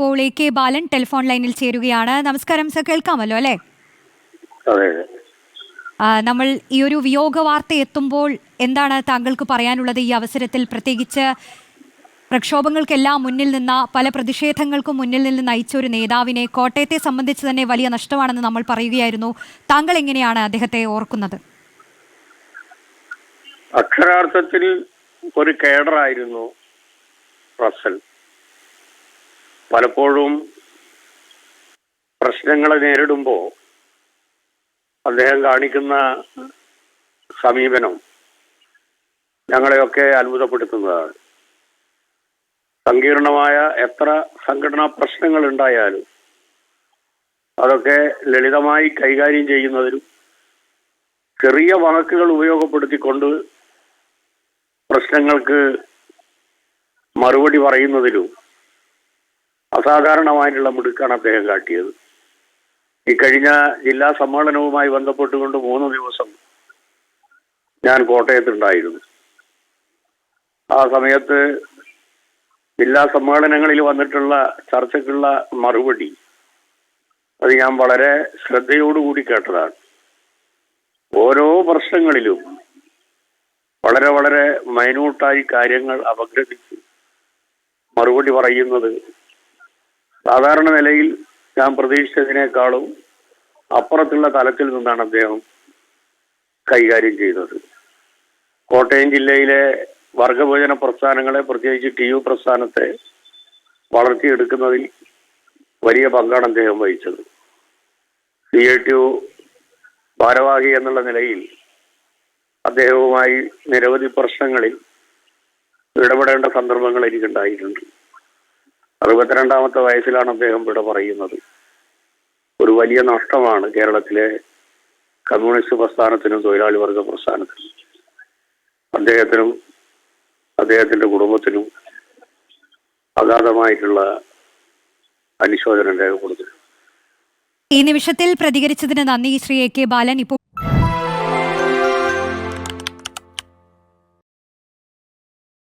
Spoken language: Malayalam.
ഇപ്പോൾ എ കെ ബാലൻ ടെലിഫോൺ ലൈനിൽ ചേരുകയാണ്. നമസ്കാരം സർ. കേൾക്കാമല്ലോ അല്ലേ? നമ്മൾ ഈ ഒരു വിയോഗ വാർത്ത എത്തുമ്പോൾ എന്താണ് താങ്കൾക്ക് പറയാനുള്ളത് ഈ അവസരത്തിൽ? പ്രത്യേകിച്ച് പ്രക്ഷോഭങ്ങൾക്കെല്ലാം മുന്നിൽ നിന്ന പല പ്രതിഷേധങ്ങൾക്കും മുന്നിൽ നിന്ന് നയിച്ച ഒരു നേതാവിനെ കോട്ടയത്തെ സംബന്ധിച്ച് തന്നെ വലിയ നഷ്ടമാണെന്ന് നമ്മൾ പറയുകയായിരുന്നു. താങ്കൾ എങ്ങനെയാണ് അദ്ദേഹത്തെ ഓർക്കുന്നത്? അക്ഷരാർത്ഥത്തിൽ ഒരു കേഡറായിരുന്നു റസൽ. പലപ്പോഴും പ്രശ്നങ്ങളെ നേരിടുമ്പോൾ അദ്ദേഹം കാണിക്കുന്ന സമീപനം ഞങ്ങളെയൊക്കെ അത്ഭുതപ്പെടുത്തുന്നതാണ്. സങ്കീർണമായ എത്ര സംഘടനാ പ്രശ്നങ്ങൾ ഉണ്ടായാലും അതൊക്കെ ലളിതമായി കൈകാര്യം ചെയ്യുന്നതിലും ചെറിയ വാക്കുകൾ ഉപയോഗപ്പെടുത്തിക്കൊണ്ട് പ്രശ്നങ്ങൾക്ക് മറുപടി പറയുന്നതിലും അസാധാരണമായിട്ടുള്ള മിടുക്കാണ് അദ്ദേഹം കാട്ടിയത്. ഈ കഴിഞ്ഞ ജില്ലാ സമ്മേളനവുമായി ബന്ധപ്പെട്ടുകൊണ്ട് മൂന്ന് ദിവസം ഞാൻ കോട്ടയത്തുണ്ടായിരുന്നു. ആ സമയത്ത് ജില്ലാ സമ്മേളനങ്ങളിൽ വന്നിട്ടുള്ള ചർച്ചയ്ക്കുള്ള മറുപടി അത് ഞാൻ വളരെ ശ്രദ്ധയോടുകൂടി കേട്ടതാണ്. ഓരോ പ്രശ്നങ്ങളിലും വളരെ വളരെ മൈന്യൂട്ടായി കാര്യങ്ങൾ അപഗ്രഥിച്ച് മറുപടി പറയുന്നത് സാധാരണ നിലയിൽ ഞാൻ പ്രതീക്ഷിച്ചതിനേക്കാളും അപ്പുറത്തുള്ള തലത്തിൽ നിന്നാണ് അദ്ദേഹം കൈകാര്യം ചെയ്തത്. കോട്ടയം ജില്ലയിലെ വർഗഭോജന പ്രസ്ഥാനങ്ങളെ പ്രത്യേകിച്ച് ടി യു പ്രസ്ഥാനത്തെ വളർത്തിയെടുക്കുന്നതിൽ വലിയ പങ്കാണ് അദ്ദേഹം വഹിച്ചത്. സി ഐ ടി യു ഭാരവാഹി എന്നുള്ള നിലയിൽ അദ്ദേഹവുമായി നിരവധി പ്രശ്നങ്ങളിൽ ഇടപെടേണ്ട സന്ദർഭങ്ങൾ എനിക്കുണ്ടായിട്ടുണ്ട്. അറുപത്തിരണ്ടാമത്തെ വയസ്സിലാണ് അദ്ദേഹം ഇവിടെ പറയുന്നത്. ഒരു വലിയ നഷ്ടമാണ് കേരളത്തിലെ കമ്മ്യൂണിസ്റ്റ് പ്രസ്ഥാനത്തിനും തൊഴിലാളി വർഗ പ്രസ്ഥാനത്തിനും. അദ്ദേഹത്തിനും അദ്ദേഹത്തിന്റെ കുടുംബത്തിനും അഗാധമായിട്ടുള്ള അനുശോചനം രേഖപ്പെടുത്തുന്നു ഈ നിമിഷത്തിൽ പ്രതികരിച്ചതിന് നന്ദി ശ്രീ എ കെ ബാലൻ. ഇപ്പോൾ